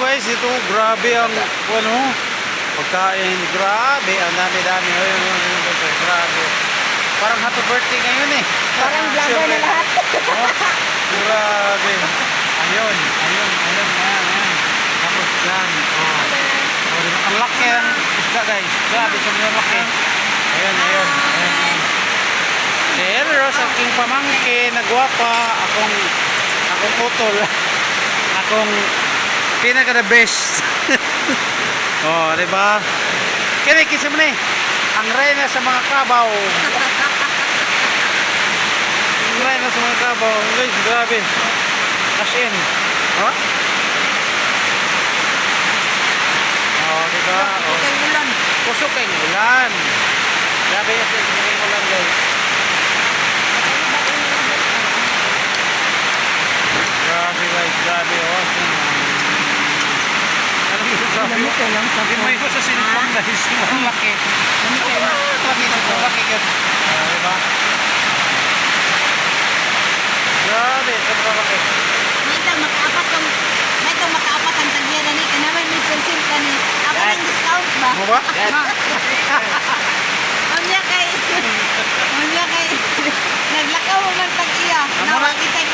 guys, ito grabe ang ano, pagkain, grabe, ang dami-dami. Ayun, ayun, ayun, ayun, grabe. Parang happy birthday ngayon eh. Parang vlogger na lahat. Oh, grabe. Ayun, ayun, ayun, ayan, ayan. Tapos yan, oh. Oh, diba? Ang laki ang isda guys. Grabe, sobrang laki. Ayun, ayun, ayun, ayun. Si Elros, aking pamangkin, nagwapa, akong, akong utol, akong pinaka the best. oh, di ba? Kini kisa mo ni, ang reyna sa mga kabaw. ang reyna sa mga kabaw. Guys, grabe. As in. Oh? Oh, di ba? Oh. Kay ulan. Kusok kay ulan. Grabe yung kusok kay ulan, guys. Grabe guys, grabe oh. Lamig ko lang sa phone. May ko sa cellphone guys. Ang laki. Lamig ko lang. Laki ng phone. Laki ka. Diba? Grabe. Sobrang laki. Dito, makaapat ang... Dito, makaapat ang tagyera ni. Kanaman may pencil ka ni. Ako ng discount ba? Mo ba? Mamya kay... Mamya kay... Naglakaw mo man pag iya. Nawag kita